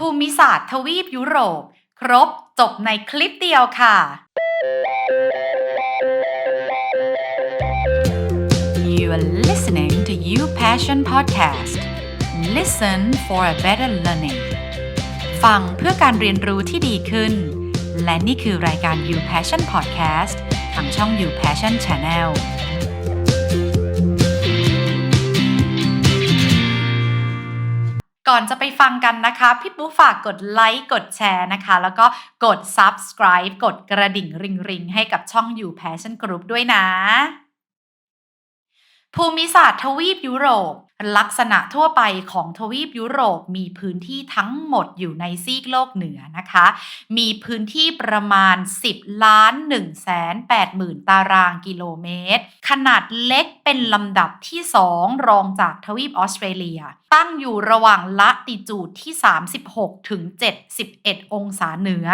ภูมิศาสตร์ทวีปยุโรป ครบจบในคลิปเดียวค่ะ You are listening to You Passion Podcast Listen for a better learning ฟังเพื่อการเรียนรู้ที่ดีขึ้น และนี่คือรายการ You Passion Podcast ทางช่อง You Passion Channel ก่อนจะไปฟังกันนะคะ พี่ปุ๊ฝากกดไลค์กดแชร์นะคะ แล้วก็กด subscribe กดกระดิ่งริงริงให้กับช่องอยู่ Passion Group ด้วยนะ ภูมิศาสตร์ทวีปยุโรป ลักษณะทั่วไปของทวีปยุโรปมีพื้นที่ทั้งหมดอยู่ในซีกโลกเหนือนะคะ มีพื้นที่ประมาณ 10ล้าน1แสน8หมื่นตารางกิโลเมตร ขนาดเล็กเป็นลำดับที่ 2 รองจากทวีปออสเตรเลีย ตั้งอยู่ระหว่างละติจูดที่ 36 ถึง 71 องศาเหนือ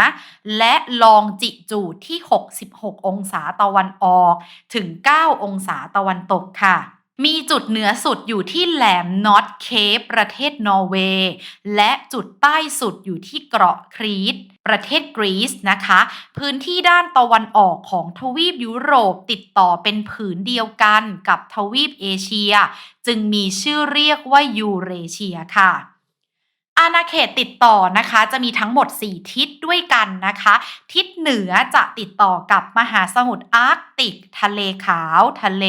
และลองจิจูดที่ 66 องศาตะวันออก ถึง 9 องศาตะวันตกค่ะ มีจุดเหนือสุดอยู่ที่แหลมนอตเคปประเทศนอร์เวย์ และจุดใต้สุดอยู่ที่เกาะครีต ประเทศกรีซนะคะ พื้นที่ด้านตะวันออกของทวีปยุโรปติดต่อเป็นผืนเดียวกันกับทวีปเอเชีย จึงมีชื่อเรียกว่ายูเรเชียค่ะ อาณาเขตติดต่อนะคะ จะมีทั้งหมด 4 ทิศด้วยกันนะคะ ทิศเหนือจะติดต่อกับมหาสมุทรอาร์กติก ทะเลขาว ทะเล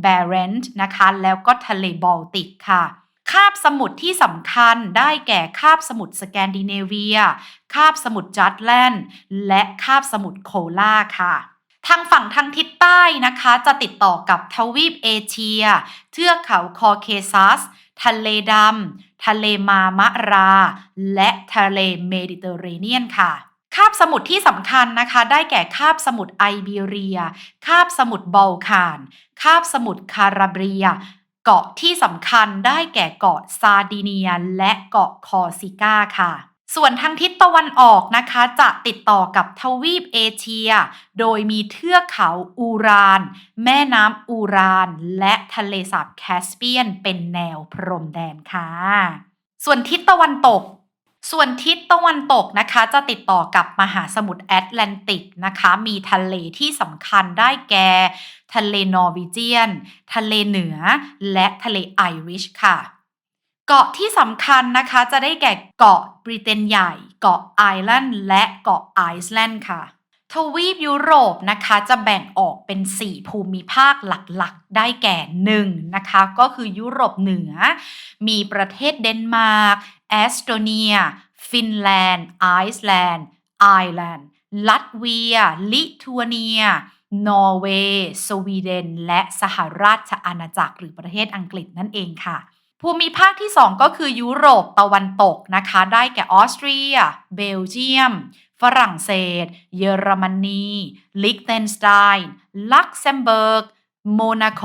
แบเรนต์นะคะ แล้วก็ทะเลบอลติกค่ะคาบสมุทรที่สำคัญได้แก่คาบสมุทรสแกนดิเนเวีย คาบสมุทรจัตแลนด์ และคาบสมุทรโคลาค่ะ ทางฝั่งทางทิศใต้นะคะ จะติดต่อกับทวีปเอเชีย เทือกเขาคอเคซัส ทะเลดำ ทะเลมามะรา และทะเลเมดิเตอร์เรเนียนค่ะคาบสมุทรที่สำคัญนะคะ ได้แก่คาบสมุทรไอเบียเรีย คาบสมุทรบอลคานคาบสมุทรคาราเบีย เกาะที่สำคัญได้แก่เกาะซาดิเนีย และเกาะคอร์ซิก้าค่ะ ส่วนทางทิศตะวันออกนะคะจะติดต่อกับทวีปเอเชีย โดยมีเทือกเขาอูราน แม่น้ำอูราน และทะเลสาบแคสเปียนเป็นแนวพรมแดนค่ะ ส่วนทิศตะวันตก ส่วนทิศตะวันตกนะคะ จะติดต่อกับมหาสมุทรแอตแลนติกนะคะ มีทะเลที่สำคัญได้แก่ ทะเลนอร์วีเจียน ทะเลเหนือ และทะเลไอริชค่ะ เกาะที่สำคัญนะคะจะได้แก่เกาะบริเตนใหญ่ เกาะไอร์แลนด์และเกาะไอซ์แลนด์ค่ะ ทวีปยุโรปนะคะจะแบ่งออกเป็น 4 ภูมิภาคหลักๆ ได้แก่1นะคะก็คือยุโรปเหนือ มีประเทศเดนมาร์กแอสโตเนีย ฟินแลนด์ ไอซ์แลนด์ ไอร์แลนด์ ลัตเวีย ลิทัวเนียนอร์เวย์ สวีเดน และสหราชอาณาจักรหรือประเทศอังกฤษนั่นเองค่ะ ภูมิภาคที่ 2 ก็คือยุโรปตะวันตกนะคะ ได้แก่ออสเตรีย เบลเยียม ฝรั่งเศส เยอรมนี ลิกเทนสไตน์ลักเซมเบิร์ก โมนาโก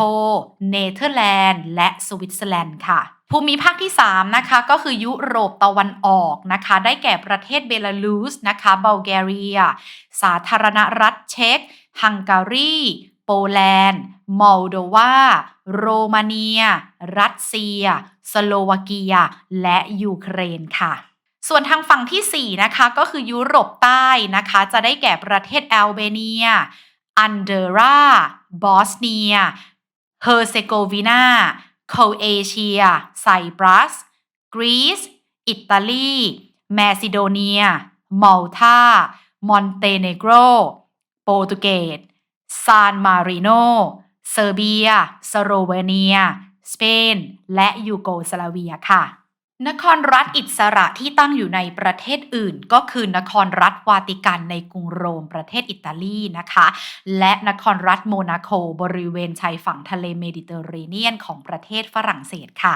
เนเธอร์แลนด์ และสวิตเซอร์แลนด์ค่ะ ภูมิภาคที่ 3 นะคะ ก็คือยุโรปตะวันออกนะคะ ได้แก่ประเทศเบลารุสนะคะบัลแกเรีย สาธารณรัฐเช็กฮังการี โปแลนด์ มอลโดวา โรมาเนีย รัสเซีย สโลวาเกีย และยูเครนค่ะส่วนทางฝั่งที่ 4 นะคะ ก็คือยุโรปใต้นะคะ จะได้แก่ประเทศแอลเบเนีย อันเดราบอสเนีย เฮอร์เซโกวีนาโคเอเชีย ไซปรัส กรีซ อิตาลี แมซิโดเนีย มอลตา มอนเตเนโกร โปรตุเกส ซานมาริโน เซอร์เบีย สโลเวเนีย สเปน และยูโกสลาเวียค่ะ นครรัฐอิสระที่ตั้งอยู่ในประเทศอื่น ก็คือนครรัฐวาติกันในกรุงโรมประเทศอิตาลีนะคะ และนครรัฐโมนาโกบริเวณชายฝั่งทะเลเมดิเตอร์เรเนียนของประเทศฝรั่งเศสค่ะ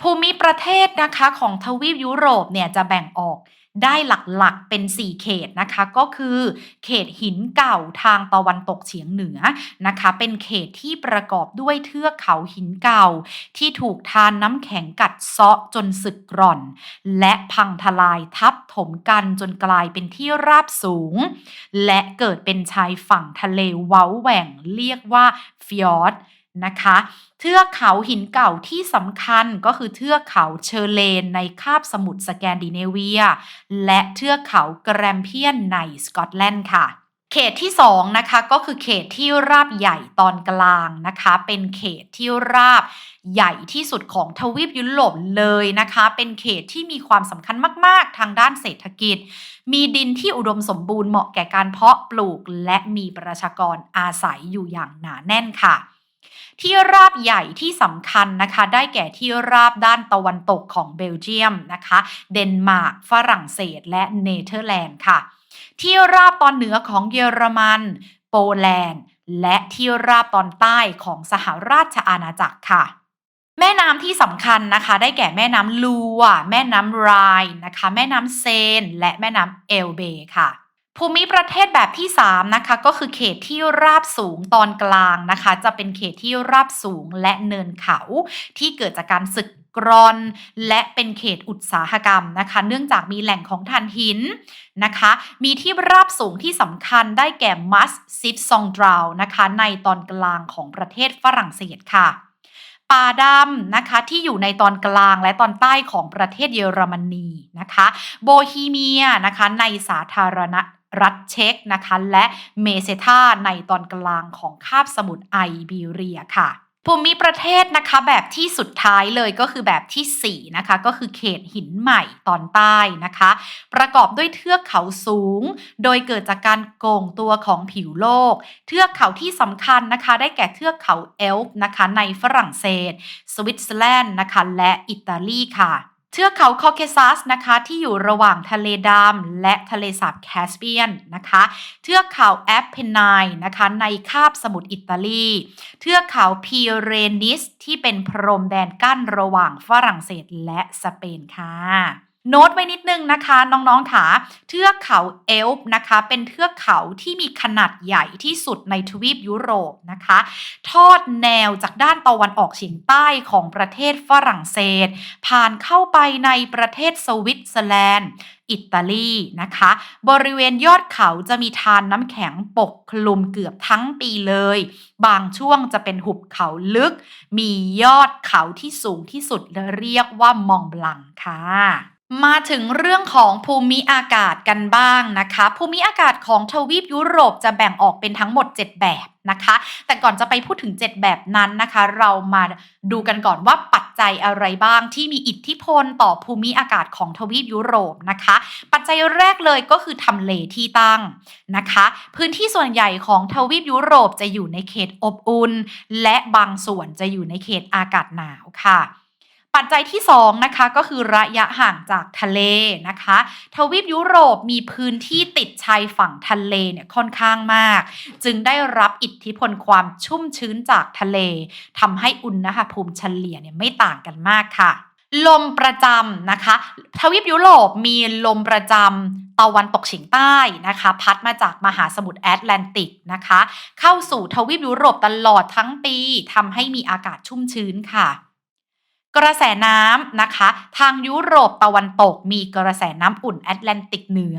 ภูมิประเทศนะคะของทวีปยุโรปเนี่ยจะแบ่งออก ได้หลักๆเป็น 4 เขตนะคะก็คือเขตหินเก่าทางตะวันตกเฉียงเหนือนะคะ เป็นเขตที่ประกอบด้วยเทือกเขาหินเก่า ที่ถูกทานน้ำแข็งกัดเซาะจนสึกกร่อน และพังทลายทับถมกันจนกลายเป็นที่ราบสูง และเกิดเป็นชายฝั่งทะเลเว้าแหว่งเรียกว่าฟิยอร์ด นะคะ เทือกเขาหินเก่าที่สำคัญก็คือเทือกเขาเชอเลนในคาบสมุทรสแกนดิเนเวีย และเทือกเขาแกรมเพียนในสกอตแลนด์ค่ะเขตที่2นะคะก็คือเขตที่ราบใหญ่ตอนกลางนะคะ เป็นเขตที่ราบใหญ่ที่สุดของทวีปยุโรปเลยนะคะ เป็นเขตที่มีความสำคัญมาก ๆ ทางด้านเศรษฐกิจ มีดินที่อุดมสมบูรณ์เหมาะแก่การเพาะปลูก และมีประชากรอาศัยอยู่อย่างหนาแน่นค่ะ ที่ราบใหญ่ที่สำคัญนะคะ ได้แก่ที่ราบด้านตะวันตกของเบลเยียมนะคะ เดนมาร์กฝรั่งเศส และเนเธอร์แลนด์ค่ะ ที่ราบตอนเหนือของเยอรมัน โปแลนด์ และที่ราบตอนใต้ของสหราชอาณาจักรค่ะแม่น้ำที่สำคัญนะคะ ได้แก่แม่น้ำลูวแม่น้ำไรน์นะคะ แม่น้ำเซน และแม่น้ำเอลเบค่ะ ภูมิประเทศแบบที่ 3 นะคะ ก็คือเขตที่ราบสูงตอนกลางนะคะ จะเป็นเขตที่ราบสูงและเนินเขาที่เกิดจากการสึกกรอน และเป็นเขตอุตสาหกรรมนะคะ เนื่องจากมีแหล่งของถ่านหินนะคะ มีที่ราบสูงที่สำคัญได้แก่มัสซิดซองดราวนะคะ ในตอนกลางของประเทศฝรั่งเศสค่ะป่าดำนะคะที่อยู่ในตอนกลางและตอนใต้ของประเทศเยอรมนีนะคะ โบฮีเมียนะคะในสาธารณ รัฐเช็กนะคะและเมเซธาในตอนกลางของคาบสมุทรไอบีเรียค่ะภูมิประเทศนะคะแบบที่สุดท้ายเลยก็คือแบบที่ 4 นะคะ ก็คือเขตหินใหม่ตอนใต้นะคะ ประกอบด้วยเทือกเขาสูง โดยเกิดจากการโก่งตัวของผิวโลก เทือกเขาที่สำคัญนะคะ ได้แก่เทือกเขาเอลป์นะคะในฝรั่งเศส สวิตเซอร์แลนด์นะคะ และอิตาลีค่ะ เทือกเขาคอเคซัสนะคะที่อยู่ระหว่างทะเลดำและทะเลสาบแคสเปียนนะคะเทือกเขาแอปเพนไนนะคะในคาบสมุทรอิตาลี เทือกเขาพีเรนิสที่เป็นพรมแดนกั้นระหว่างฝรั่งเศสและสเปนค่ะ โน้ตไว้นิดนึงนะคะ น้องๆค่ะเทือกเขาเอลป์นะคะ เป็นเทือกเขาที่มีขนาดใหญ่ที่สุดในทวีปยุโรปนะคะ ทอดแนวจากด้านตะวันออกเฉียงใต้ของประเทศฝรั่งเศส ผ่านเข้าไปในประเทศสวิตเซอร์แลนด์อิตาลีนะคะ บริเวณยอดเขาจะมีทานน้ำแข็งปกคลุมเกือบทั้งปีเลย บางช่วงจะเป็นหุบเขาลึก มียอดเขาที่สูงที่สุดและเรียกว่ามองบลังค่ะ มาถึงเรื่องของภูมิอากาศกันบ้างนะคะ ภูมิอากาศของทวีปยุโรปจะแบ่งออกเป็นทั้งหมด 7 แบบนะคะ แต่ก่อนจะไปพูดถึง 7 แบบนั้นนะคะ เรามาดูกันก่อนว่าปัจจัยอะไรบ้างที่มีอิทธิพลต่อภูมิอากาศของทวีปยุโรปนะคะ ปัจจัยแรกเลยก็คือทำเลที่ตั้งนะคะ พื้นที่ส่วนใหญ่ของทวีปยุโรปจะอยู่ในเขตอบอุ่นและบางส่วนจะอยู่ในเขตอากาศหนาวค่ะ ปัจจัยที่2นะคะก็คือระยะห่างจากทะเลนะคะ ทวีปยุโรปมีพื้นที่ติดชายฝั่งทะเลเนี่ยค่อนข้างมาก จึงได้รับอิทธิพลความชุ่มชื้นจากทะเลทำให้อุณหภูมิเฉลี่ยเนี่ยไม่ต่างกันมากค่ะ ลมประจำนะคะ ทวีปยุโรปมีลมประจำตะวันตกเฉียงใต้นะคะ พัดมาจากมหาสมุทรแอตแลนติกนะคะ เข้าสู่ทวีปยุโรปตลอดทั้งปีทำให้มีอากาศชุ่มชื้นค่ะ กระแสน้ำนะคะ ทางยุโรปตะวันตก มีกระแสน้ำอุ่นแอตแลนติกเหนือ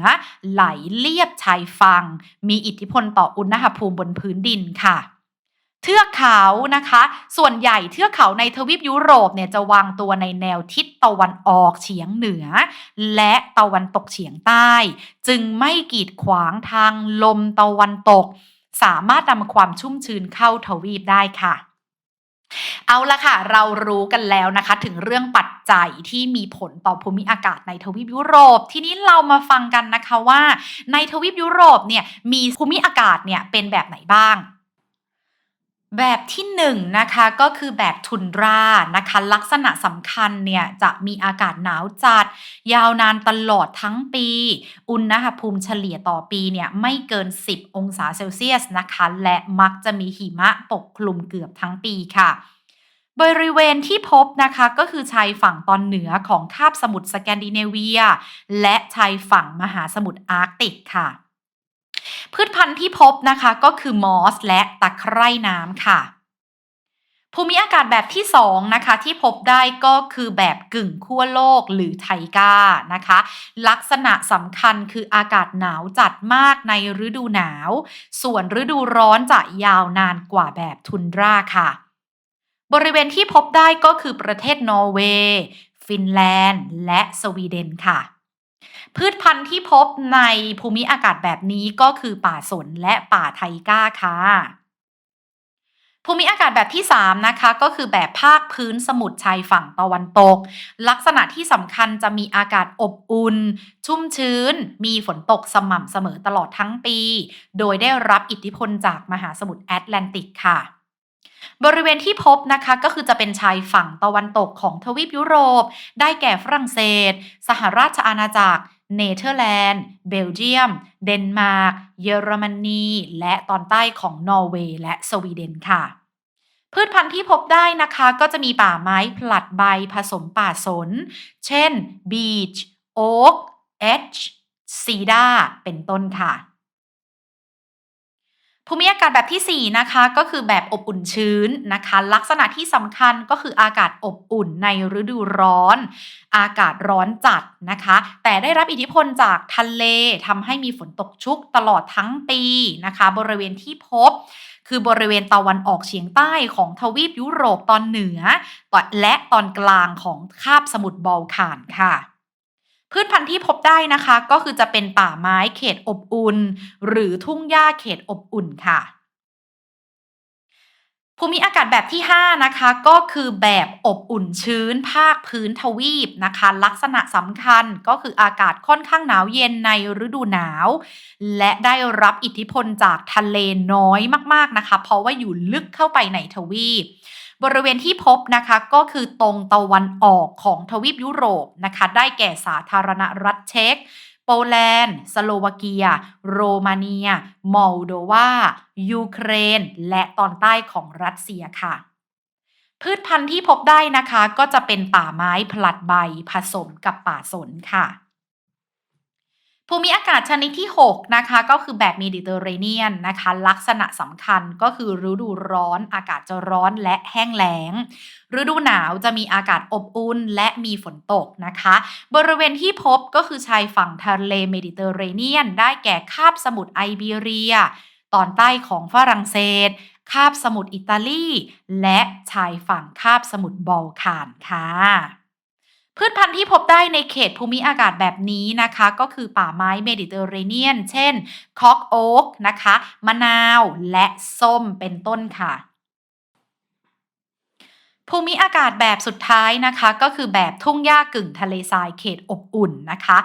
ไหลเลียบชายฝั่งมีอิทธิพลต่ออุณหภูมิบนพื้นดินค่ะ เทือกเขานะคะ ส่วนใหญ่เทือกเขาในทวีปยุโรปเนี่ยจะวางตัวในแนวทิศตะวันออกเฉียงเหนือ และตะวันตกเฉียงใต้ จึงไม่กีดขวางทางลมตะวันตก สามารถนำความชุ่มชื้นเข้าทวีปได้ค่ะ เอาละค่ะ เรารู้กันแล้วนะคะ ถึงเรื่องปัจจัยที่มีผลต่อภูมิอากาศในทวีปยุโรป ทีนี้เรามาฟังกันนะคะว่า ในทวีปยุโรปเนี่ยมีภูมิอากาศเนี่ยเป็นแบบไหนบ้าง แบบที่1นงนะคะก็คือแบบทุนรานะคะ ลักษณะสำคัญเนี่ยจะมีอากาศหนาวจัด ยาวนานตลอดทั้งปี อุณหภูมิเฉลี่ยต่อปีเนี่ยไม่เกิน 10 องศาเซลเซียสนะคะ และมักจะมีหิมะปกคลุมเกือบทั้งปีค่ะบริเวณที่พบนะคะก็คือชายฝั่งตอนเหนือของคาบสมุทรสแกนดิเนเวีย และชายฝั่งมหาสมุทรอาร์กติกค่ะ พืชพันธุ์ที่พบนะคะก็คือมอสและตะไคร่น้ำค่ะ ภูมิอากาศแบบที่2นะคะที่พบได้ก็คือแบบกึ่งขั้วโลกหรือไทก้านะคะ ลักษณะสำคัญคืออากาศหนาวจัดมากในฤดูหนาว ส่วนฤดูร้อนจะยาวนานกว่าแบบทุนราค่ะ บริเวณที่พบได้ก็คือประเทศนอร์เวย์ ฟินแลนด์ และสวีเดนค่ะ พืชพันธุ์ที่พบในภูมิอากาศแบบนี้ก็คือป่าสนและป่าไทก้าค่ะ ภูมิอากาศแบบที่ 3 นะคะ ก็คือแบบภาคพื้นสมุทรชายฝั่งตะวันตก ลักษณะที่สำคัญจะมีอากาศอบอุ่น ชุ่มชื้น มีฝนตกสม่ำเสมอตลอดทั้งปี โดยได้รับอิทธิพลจากมหาสมุทรแอตแลนติกค่ะ บริเวณที่พบนะคะก็คือจะเป็นชายฝั่งตะวันตกของทวีปยุโรป ได้แก่ฝรั่งเศส สหราชอาณาจักร เนเธอร์แลนด์ เบลเยียม เดนมาร์ก เยอรมนี และตอนใต้ของนอร์เวย์และสวีเดนค่ะพืชพันธุ์ที่พบได้นะคะก็จะมีป่าไม้ผลัดใบผสมป่าสน เช่น บีช โอ๊ก เอชซีดาเป็นต้นค่ะ ภูมิอากาศแบบที่ 4 นะคะ ก็คือแบบอบอุ่นชื้นนะคะ ลักษณะที่สำคัญก็คืออากาศอบอุ่นในฤดูร้อน อากาศร้อนจัดนะคะ แต่ได้รับอิทธิพลจากทะเลทำให้มีฝนตกชุกตลอดทั้งปีนะคะ บริเวณที่พบคือบริเวณตะวันออกเฉียงใต้ของทวีปยุโรปตอนเหนือและตอนกลางของคาบสมุทรบอลข่านค่ะ พืชพันธุ์ที่พบได้นะคะ ก็คือจะเป็นป่าไม้เขตอบอุ่น หรือทุ่งหญ้าเขตอบอุ่นค่ะ ภูมิอากาศแบบที่ 5 นะคะ ก็คือแบบอบอุ่นชื้น ภาคพื้นทวีปนะคะ ลักษณะสำคัญก็คืออากาศค่อนข้างหนาวเย็นในฤดูหนาว และได้รับอิทธิพลจากทะเลน้อยมากๆนะคะ เพราะว่าอยู่ลึกเข้าไปในทวีป บริเวณที่พบนะคะก็คือตรงตะวันออกของทวีปยุโรปนะคะ ได้แก่สาธารณรัฐเช็กโปแลนด์ สโลวาเกีย โรมาเนีย มอลโดวา ยูเครน และตอนใต้ของรัสเซียค่ะ พืชพันธุ์ที่พบได้นะคะ ก็จะเป็นป่าไม้ผลัดใบผสมกับป่าสนค่ะ ภูมิอากาศชนิดที่ 6 นะคะ ก็คือแบบเมดิเตอร์เรเนียนนะคะ ลักษณะสำคัญก็คือฤดูร้อนอากาศจะร้อนและแห้งแล้ง ฤดูหนาวจะมีอากาศอบอุ่นและมีฝนตกนะคะ บริเวณที่พบก็คือชายฝั่งทะเลเมดิเตอร์เรเนียน ได้แก่คาบสมุทรไอเบียเรีย ตอนใต้ของฝรั่งเศส คาบสมุทรอิตาลี และชายฝั่งคาบสมุทรบอลข่านค่ะ พืชพันธุ์ที่พบได้ในเขตภูมิอากาศแบบนี้นะคะ ก็คือป่าไม้เมดิเตอร์เรเนียน เช่นคอกโอ๊กนะคะ มะนาวและส้มเป็นต้นค่ะภูมิอากาศแบบสุดท้ายนะคะ ก็คือแบบทุ่งหญ้ากึ่งทะเลทรายเขตอบอุ่นนะคะ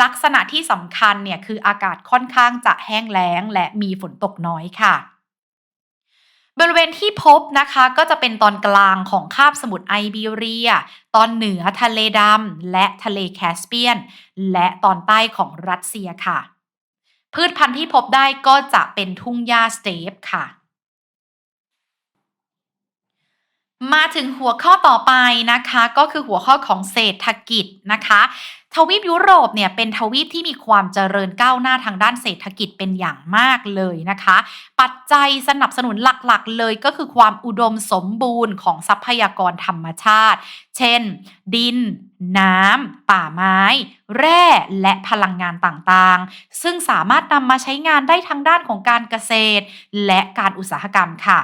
ลักษณะที่สำคัญเนี่ยคืออากาศค่อนข้างจะแห้งแล้งและมีฝนตกน้อยค่ะ บริเวณที่พบนะคะก็จะเป็นตอนกลางของคาบสมุทรไอเบียเรีย ตอนเหนือทะเลดำและทะเลแคสเปียน และตอนใต้ของรัสเซียค่ะ พืชพันธุ์ที่พบได้ก็จะเป็นทุ่งหญ้าสเตปค่ะ มาถึงหัวข้อต่อไปนะคะ ก็คือหัวข้อของเศรษฐกิจนะคะ ทวีปยุโรปเนี่ยเป็นทวีปที่มีความเจริญก้าวหน้าทางด้านเศรษฐกิจเป็นอย่างมากเลยนะคะ ปัจจัยสนับสนุนหลักๆ เลยก็คือความอุดมสมบูรณ์ของทรัพยากรธรรมชาติ เช่น ดิน น้ำ ป่าไม้ แร่และพลังงานต่างๆ ซึ่งสามารถนำมาใช้งานได้ทั้งด้านของการเกษตร และการอุตสาหกรรมค่ะ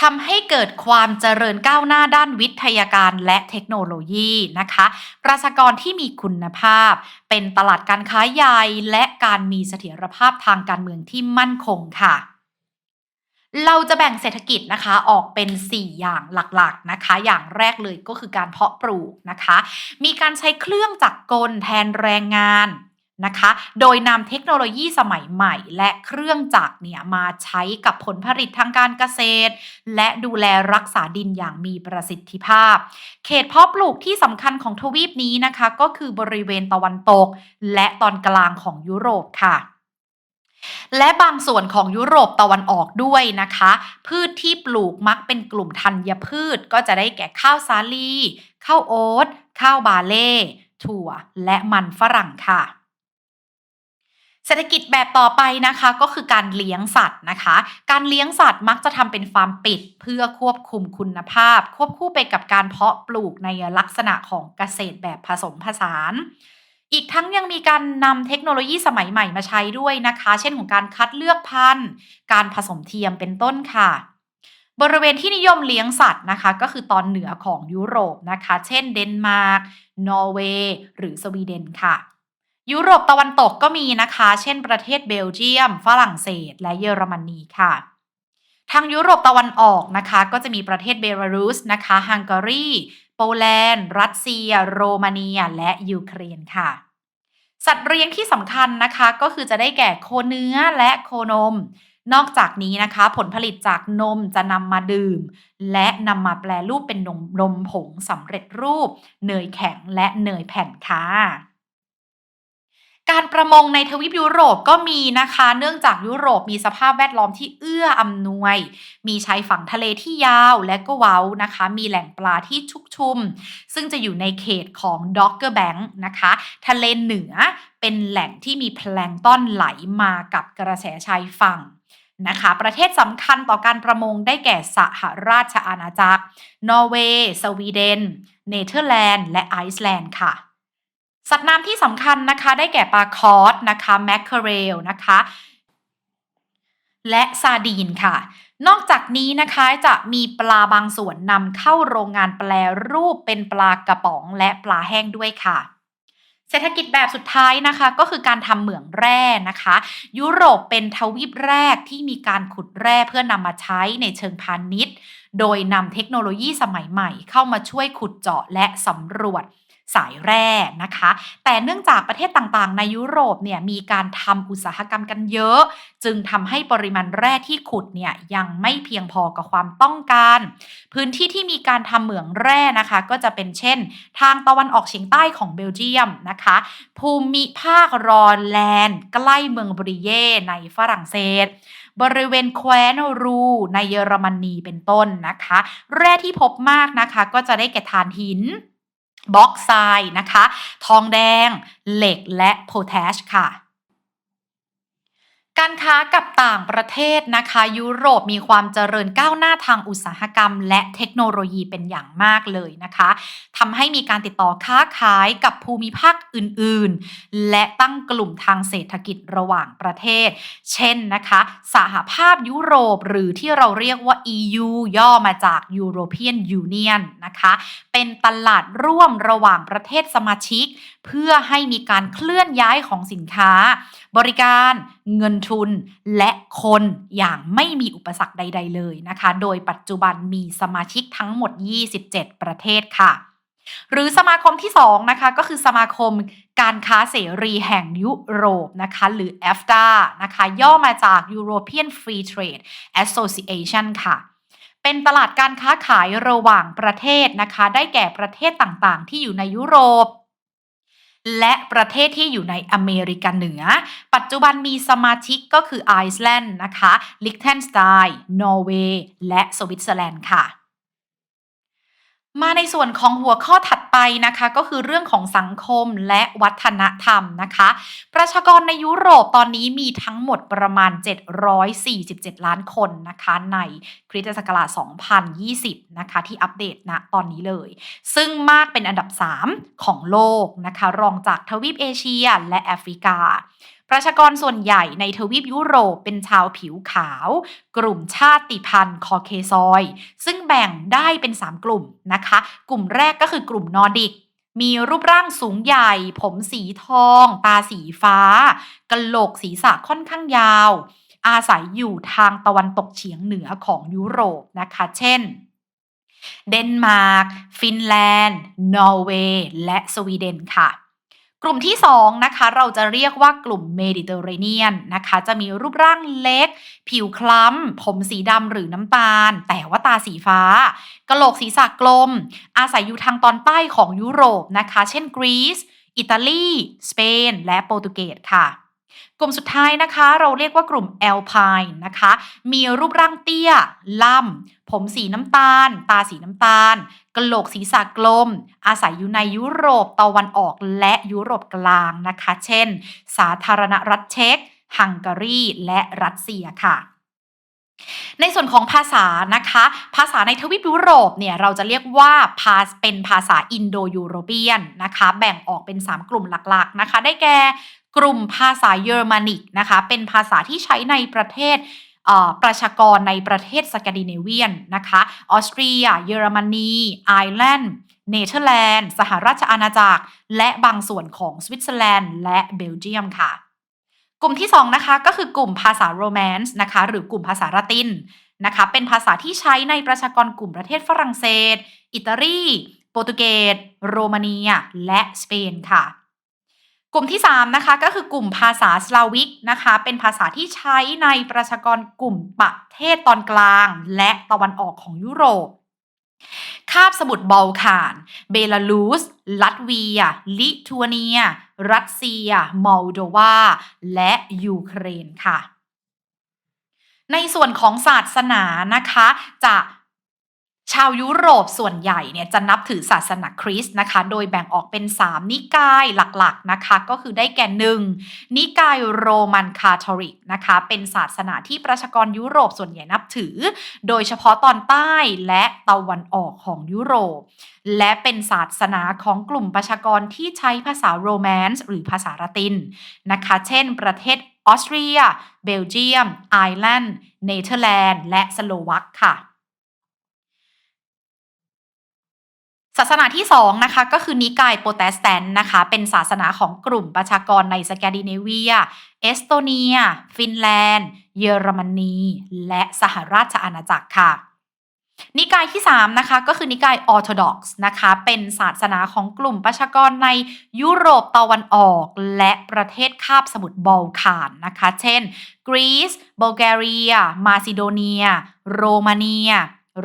ทำให้เกิดความเจริญก้าวหน้าด้านวิทยาการและเทคโนโลยีนะคะ ประชากรที่มีคุณภาพ เป็นตลาดการค้าใหญ่และการมีเสถียรภาพทางการเมืองที่มั่นคงค่ะเราจะแบ่งเศรษฐกิจนะคะออกเป็น 4 อย่างหลักๆนะคะ อย่างแรกเลยก็คือการเพาะปลูกนะคะ มีการใช้เครื่องจักรกลแทนแรงงาน นะคะ โดยนำเทคโนโลยีสมัยใหม่และเครื่องจักรเนี่ยมาใช้กับผลผลิตทางการเกษตร และดูแลรักษาดินอย่างมีประสิทธิภาพ เขตเพาะปลูกที่สำคัญของทวีปนี้นะคะ ก็คือบริเวณตะวันตก และตอนกลางของยุโรปค่ะและบางส่วนของยุโรปตะวันออกด้วยนะคะ พืชที่ปลูกมักเป็นกลุ่มธัญพืชก็จะได้แก่ข้าวสาลี ข้าวโอ๊ต ข้าวบาเล่ ถั่ว และมันฝรั่งค่ะ เศรษฐกิจแบบต่อไปนะคะก็คือการเลี้ยงสัตว์นะคะ การเลี้ยงสัตว์มักจะทำเป็นฟาร์มปิด เพื่อควบคุมคุณภาพ ควบคู่ไปกับการเพาะปลูกในลักษณะของเกษตรแบบผสมผสาน อีกทั้งยังมีการนำเทคโนโลยีสมัยใหม่มาใช้ด้วยนะคะ เช่นของการคัดเลือกพันธุ์ การผสมเทียมเป็นต้นค่ะบริเวณที่นิยมเลี้ยงสัตว์นะคะ ก็คือตอนเหนือของยุโรปนะคะ เช่นเดนมาร์ก นอร์เวย์ หรือสวีเดนค่ะ ยุโรปตะวันตกก็มีนะคะ เช่นประเทศเบลเยียม ฝรั่งเศส และเยอรมนีค่ะ ทางยุโรปตะวันออกนะคะ ก็จะมีประเทศเบลารุสนะคะฮังการี โปแลนด์ รัสเซีย โรมาเนีย และยูเครนค่ะ สัตว์เลี้ยงที่สำคัญนะคะก็คือจะได้แก่โคเนื้อและโคนม นอกจากนี้นะคะ ผลผลิตจากนมจะนำมาดื่ม และนำมาแปลรูปเป็นนมนมผงสำเร็จรูป เนยแข็งและเนยแผ่นค่ะ การประมงในทวีปยุโรปก็มีนะคะ เนื่องจากยุโรปมีสภาพแวดล้อมที่เอื้ออำนวย มีชายฝั่งทะเลที่ยาวและก็เว้านะคะ มีแหล่งปลาที่ชุกชุม ซึ่งจะอยู่ในเขตของด็อกเกอร์แบงค์นะคะ ทะเลเหนือเป็นแหล่งที่มีแพลงต้อนไหลมากับกระแสชายฝั่งนะคะ ประเทศสำคัญต่อการประมงได้แก่สหราชอาณาจักร นอร์เวย์ สวีเดน เนเธอร์แลนด์ และไอซ์แลนด์ค่ะ สัตว์น้ำที่สำคัญนะคะได้แก่ปลาคอร์สนะคะแมคเคเรลนะคะ และซาดีนค่ะ นอกจากนี้นะคะจะมีปลาบางส่วนนำเข้าโรงงานแปลรูปเป็นปลากระป๋องและปลาแห้งด้วยค่ะเศรษฐกิจแบบสุดท้ายนะคะก็คือการทำเหมืองแร่นะคะ ยุโรปเป็นทวีปแรกที่มีการขุดแร่เพื่อนำมาใช้ในเชิงพาณิชย์ โดยนำเทคโนโลยีสมัยใหม่เข้ามาช่วยขุดเจาะและสำรวจ สายแร่นะคะ แต่เนื่องจากประเทศต่างๆ ในยุโรปเนี่ยมีการทำอุตสาหกรรมกันเยอะ จึงทำให้ปริมาณแร่ที่ขุดเนี่ยยังไม่เพียงพอกับความต้องการ พื้นที่ที่มีการทำเหมืองแร่นะคะ ก็จะเป็นเช่น ทางตะวันออกเฉียงใต้ของเบลเยียมนะคะ ภูมิภาครอนแลนด์ ใกล้เมืองบริเย่ในฝรั่งเศสบริเวณแคว้นรูในเยอรมนีเป็นต้นนะคะ แร่ที่พบมากนะคะ ก็จะได้แก่ถ่านหิน บล็อกไซด์นะคะ ทองแดง เหล็กและโพแทสค่ะ การค้ากับต่างประเทศนะคะ ยุโรปมีความเจริญก้าวหน้าทางอุตสาหกรรม และเทคโนโลยีเป็นอย่างมากเลยนะคะทำให้มีการติดต่อค้าขายกับภูมิภาคอื่นๆ และตั้งกลุ่มทางเศรษฐกิจระหว่างประเทศ เช่นนะคะ สหภาพยุโรปหรือที่เราเรียกว่า EU ย่อมาจาก European Union นะคะ เป็นตลาดร่วมระหว่างประเทศสมาชิก เพื่อให้มีการเคลื่อนย้ายของสินค้า บริการเงินทุนและคนอย่างไม่มีอุปสรรคใด ๆ เลยนะคะ โดยปัจจุบันมีสมาชิกทั้งหมด 27 ประเทศค่ะหรือสมาคมที่2นะคะก็คือสมาคมการค้าเสรีแห่งยุโรปนะคะหรือ EFTA นะคะย่อมาจาก European Free Trade Association ค่ะ เป็นตลาดการค้าขายระหว่างประเทศนะคะ ได้แก่ประเทศต่างๆ ที่อยู่ในยุโรป และประเทศที่อยู่ในอเมริกาเหนือ ปัจจุบันมีสมาชิกก็คือไอซ์แลนด์นะคะ ลิกเทนสไตน์ นอร์เวย์ และสวิตเซอร์แลนด์ค่ะ มาในส่วนของหัวข้อถัดไปนะคะ ก็คือเรื่องของสังคมและวัฒนธรรมนะคะ ประชากรในยุโรปตอนนี้มีทั้งหมดประมาณ 747 ล้านคนนะคะ ในคริสตศักราช 2020 นะคะ ที่อัปเดตณตอนนี้เลย ซึ่งมากเป็นอันดับ 3 ของโลกนะคะ รองจากทวีปเอเชียและแอฟริกา ประชากรส่วนใหญ่ในทวีปยุโรปเป็นชาวผิวขาว กลุ่มชาติพันธุ์คอเคซอย ซึ่งแบ่งได้เป็น 3 กลุ่มนะคะ กลุ่มแรกก็คือกลุ่มนอร์ดิก มีรูปร่างสูงใหญ่ ผมสีทอง ตาสีฟ้ากะโหลกศีรษะค่อนข้างยาว อาศัยอยู่ทางตะวันตกเฉียงเหนือของยุโรปนะคะ เช่นเดนมาร์ก ฟินแลนด์ นอร์เวย์ และสวีเดนค่ะ กลุ่มที่2นะคะเราจะเรียกว่ากลุ่มเมดิเตอร์เรเนียนนะคะจะมีรูปร่างเล็ก ผิวคล้ำ ผมสีดำหรือน้ำตาล แต่ว่าตาสีฟ้ากะโหลกศีรษะกลม อาศัยอยู่ทางตอนใต้ของยุโรปนะคะ เช่นกรีซอิตาลี สเปน และโปรตุเกสค่ะ กลุ่มสุดท้ายนะคะ เราเรียกว่ากลุ่มแอลไพน์นะคะ มีรูปร่างเตี้ย ล่ำ ผมสีน้ำตาล ตาสีน้ำตาล กระโหลกศีรษะกลม อาศัยอยู่ในยุโรปตะวันออกและยุโรปกลางนะคะ เช่น สาธารณรัฐเช็ก ฮังการี และรัสเซียค่ะในส่วนของภาษานะคะ ภาษาในทวีปยุโรปเนี่ยเราจะเรียกว่าภาเป็นภาษาอินโดยูโรเปียนนะคะ แบ่งออกเป็น 3 กลุ่มหลักๆนะคะ ได้แก่ กลุ่มภาษาเยอรมนิกนะคะ เป็นภาษาที่ใช้ในประเทศประชากรในประเทศสแกนดิเนเวียนนะคะ ออสเตรีย เยอรมนีไอร์แลนด์ เนเธอร์แลนด์ สหราชอาณาจักร และบางส่วนของสวิตเซอร์แลนด์ และเบลเยียมค่ะ กลุ่มที่ 2 นะคะก็คือกลุ่มภาษาโรแมนส์นะคะ หรือกลุ่มภาษาละตินนะคะ เป็นภาษาที่ใช้ในประชากรกลุ่มประเทศฝรั่งเศส อิตาลี โปรตุเกส โรมาเนีย และสเปนค่ะ กลุ่มที่ 3 นะคะก็คือกลุ่มภาษาสลาวิกนะคะ เป็นภาษาที่ใช้ในประชากรกลุ่มประเทศตอนกลาง และตะวันออกของยุโรป คาบสมุทรบอลข่าน เบลารุส ลัตเวีย ลิทัวเนีย รัสเซีย มอลโดวา และยูเครนค่ะ ในส่วนของศาสนานะคะจะ ชาวยุโรปส่วนใหญ่เนี่ยจะนับถือศาสนาคริสต์นะคะ โดยแบ่งออกเป็น 3 นิกายหลักๆนะคะ ก็คือได้แก่หนึ่งนิกายโรมันคาทอลิกนะคะ เป็นศาสนาที่ประชากรยุโรปส่วนใหญ่นับถือ โดยเฉพาะตอนใต้และตะวันออกของยุโรป และเป็นศาสนาของกลุ่มประชากรที่ใช้ภาษาโรแมนส์หรือภาษาละตินนะคะ เช่น ประเทศออสเตรีย เบลเยียม ไอร์แลนด์ เนเธอร์แลนด์ และสโลวักค่ะ ศาสนาที่2นะคะก็คือนิกายโปรเตสแตนต์นะคะ เป็นศาสนาของกลุ่มประชากรในสแกนดิเนเวีย เอสโตเนีย ฟินแลนด์ เยอรมนี และสหราชอาณาจักรค่ะ นิกายที่3นะคะก็คือนิกายออร์โธดอกซ์นะคะ เป็นศาสนาของกลุ่มประชากรในยุโรปตะวันออก และประเทศคาบสมุทรบอลข่านนะคะ เช่น กรีซบัลแกเรีย มาซิโดเนีย โรมาเนีย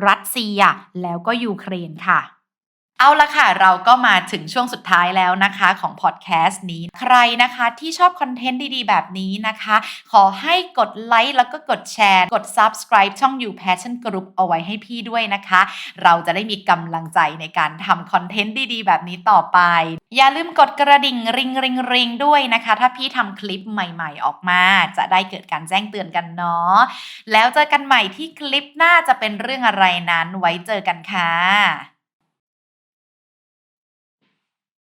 รัสเซีย แล้วก็ยูเครนค่ะ เอาละค่ะ เราก็มาถึงช่วงสุดท้ายแล้วนะคะของพอดแคสต์นี้ ใครนะคะที่ชอบคอนเทนต์ดีๆ แบบนี้นะคะ ขอให้กดไลค์แล้วก็กดแชร์ กด subscribe ช่อง You Passion Group เอาไว้ให้พี่ด้วยนะคะ เราจะได้มีกำลังใจในการทำคอนเทนต์ดีๆ แบบนี้ต่อไป อย่าลืมกดกระดิ่งริงริงริงด้วยนะคะ ถ้าพี่ทำคลิปใหม่ๆ ออกมา จะได้เกิดการแจ้งเตือนกันเนาะแล้วเจอกันใหม่ที่คลิปหน้าจะเป็นเรื่องอะไรนั้นไว้เจอกันค่ะ